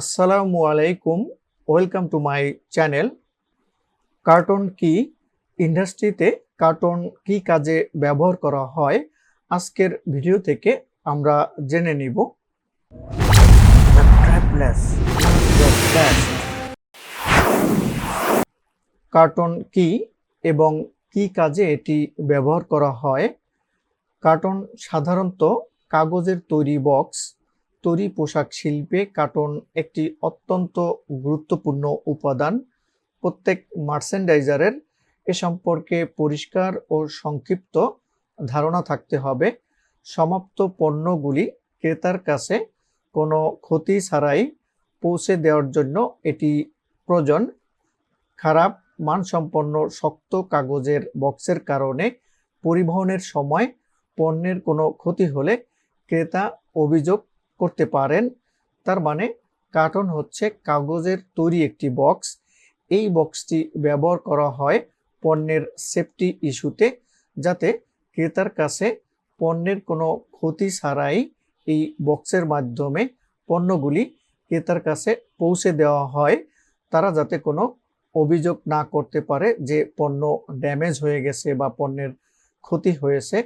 আসসালামু আলাইকুম, welcome to my channel. Carton কি ইন্ডাস্ট্রিতে কার্টন কি কাজে ব্যবহার করা হয়? আজকের ভিডিও থেকে আমরা জেনে নিব। কার্টন কি এবং কি কাজে এটি ব্যবহার করা হয়? কার্টন সাধারণত কাগজের তৈরি বক্স তৈরি পোশাক শিল্পে কার্টন একটি অত্যন্ত গুরুত্বপূর্ণ উপাদান। প্রত্যেক মার্চেন্ডাইজারের এ সম্পর্কে পরিষ্কার ও সংক্ষিপ্ত ধারণা থাকতে হবে। সমাপ্ত পণ্যগুলি ক্রেতার কাছে কোনো ক্ষতি ছাড়াই পৌঁছে দেওয়ার জন্য এটি প্রয়োজন। খারাপ মানসম্পন্ন শক্ত কাগজের বক্সের কারণে পরিবহনের সময় পণ্যের কোনো ক্ষতি হলে ক্রেতা অভিযোগ করতে পারেন। তার মানে কার্টন হচ্ছে কাগজের তৈরি একটি বক্স। এই বক্সটি ব্যবহার করা হয় পণ্যের সেফটি ইস্যুতে, যাতে ক্রেতার কাছে পণ্যের কোনো ক্ষতি ছাড়াই এই বক্সের মাধ্যমে পণ্যগুলি ক্রেতার কাছে পৌঁছে দেওয়া হয়। তারা যাতে কোনো অভিযোগ না করতে পারে যে পণ্য ড্যামেজ হয়ে গেছে বা পণ্যের ক্ষতি হয়েছে।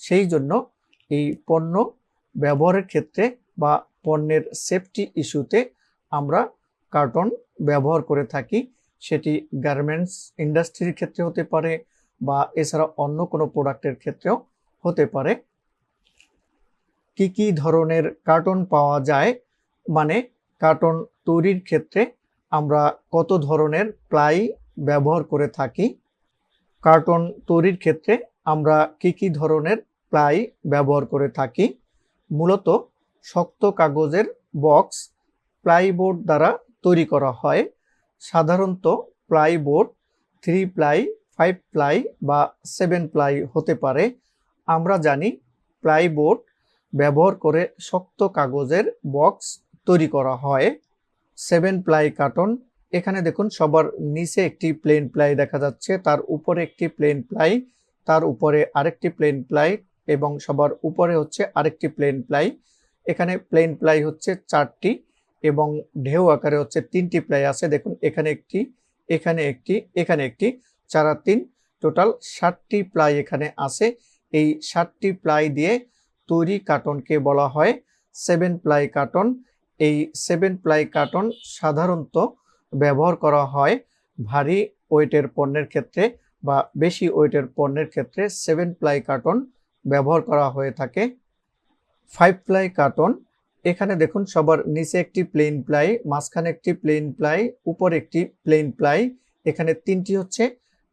সেই জন্য এই পণ্য ব্যবহারের ক্ষেত্রে বা পণ্যের সেফটি ইস্যুতে আমরা কার্টন ব্যবহার করে থাকি। সেটি গার্মেন্টস ইন্ডাস্ট্রির ক্ষেত্রে হতে পারে বা এছাড়া অন্য কোনো প্রোডাক্টের ক্ষেত্রেও হতে পারে। কি কি ধরনের কার্টন পাওয়া যায়? মানে কার্টন তৈরির ক্ষেত্রে আমরা কত ধরনের প্লাই ব্যবহার করে থাকি? কার্টন তৈরির ক্ষেত্রে আমরা কি কি ধরনের প্লাই ব্যবহার করে থাকি? মূলত শক্ত কাগজের বক্স প্লাইবোর্ড দ্বারা তৈরি করা হয়। সাধারণত plyboard three ply, five ply বা সেভেন প্লাই হতে পারে। আমরা জানি প্লাইবোর্ড ব্যবহার করে শক্ত কাগজের বক্স তৈরি করা হয়। সেভেন প্লাই কার্টন, এখানে দেখুন সবার নিচে একটি প্লেন প্লাই দেখা যাচ্ছে, তার উপরে একটি প্লেন প্লাই, তার উপরে আরেকটি প্লেন প্লাই এবং সবার উপরে হচ্ছে আরেকটি প্লেন প্লাই। এখানে প্লেন প্লাই হচ্ছে চারটি এবং ঢেউ আকারে হচ্ছে তিনটি প্লাই আছে। দেখুন, এখানে একটি এখানে একটি এখানে একটি, চার তিন। টোটাল ষাটটি প্লাই এখানে আছে। এই ষাটটি প্লাই দিয়ে তৈরি কার্টনকে বলা হয় সেভেন প্লাই কার্টন এই সেভেন প্লাই কার্টন সাধারণত ব্যবহার করা হয় ভারী ওয়েটের পণ্যের ক্ষেত্রে বা বেশি ওয়েটের পণ্যের ক্ষেত্রে। সেভেন প্লাই কার্টন ব্যবহার করা হয়ে থাকে। Five ply carton. এখানে দেখুন, সবার নিচে একটি প্লেন প্লাই, মাঝখানে একটি প্লেন প্লাই, উপর একটি প্লেন প্লাই। এখানে তিনটি হচ্ছে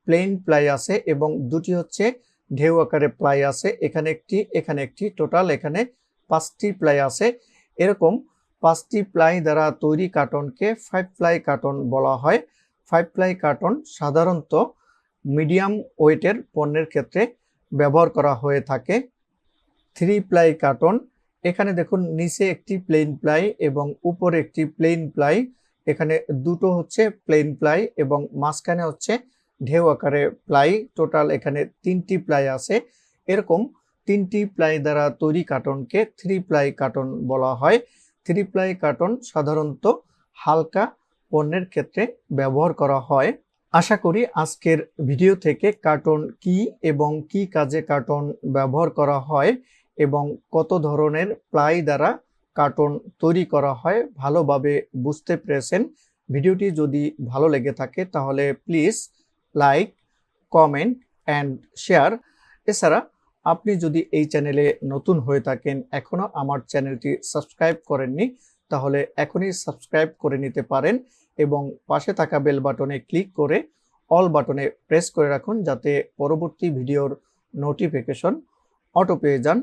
প্লেন প্লাই আছে এবং দুটি হচ্ছে ঢেউ আকারে প্লাই আছে। এখানে একটি এখানে একটি, টোটাল এখানে পাঁচটি প্লাই আছে। এরকম পাঁচটি প্লাই দ্বারা তৈরি কার্টনকে ফাইভ প্লাই কার্টন বলা হয়। ফাইভ প্লাই কার্টন সাধারণত মিডিয়াম ওয়েটের পণ্যের ক্ষেত্রে ব্যবহার করা হয়ে থাকে। Three ply carton. এখানে দেখুন, নিচে একটি প্লেন প্লাই এবং উপরে একটি প্লেন প্লাই। এখানে দুটো হচ্ছে প্লেন প্লাই এবং মাঝখানে হচ্ছে ঢেউ আকারে প্লাই। টোটাল এখানে তিনটি প্লাই আছে। এরকম তিনটি প্লাই দ্বারা তৈরি কার্টনকে থ্রি প্লাই কার্টন বলা হয়। থ্রি প্লাই কার্টন সাধারণত হালকা পণ্যের ক্ষেত্রে ব্যবহার করা হয়। আশা করি আজকের ভিডিও থেকে কার্টন কি এবং কি কাজে কার্টন ব্যবহার করা হয় এবং কত ধরনের প্লাই দ্বারা কার্টন তৈরি করা হয় ভালোভাবে বুঝতে পেরেছেন। ভিডিওটি যদি ভালো লেগে থাকে তাহলে please like, comment and share. এছাড়া আপনি যদি এই চ্যানেলে নতুন হয়ে থাকেন, এখনও আমার চ্যানেলটি সাবস্ক্রাইব করেননি, তাহলে এখনই সাবস্ক্রাইব করে নিতে পারেন এবং পাশে থাকা বেল বাটনে ক্লিক করে অল বাটনে প্রেস করে রাখুন যাতে পরবর্তী ভিডিওর নোটিফিকেশন অটো পেয়ে যান।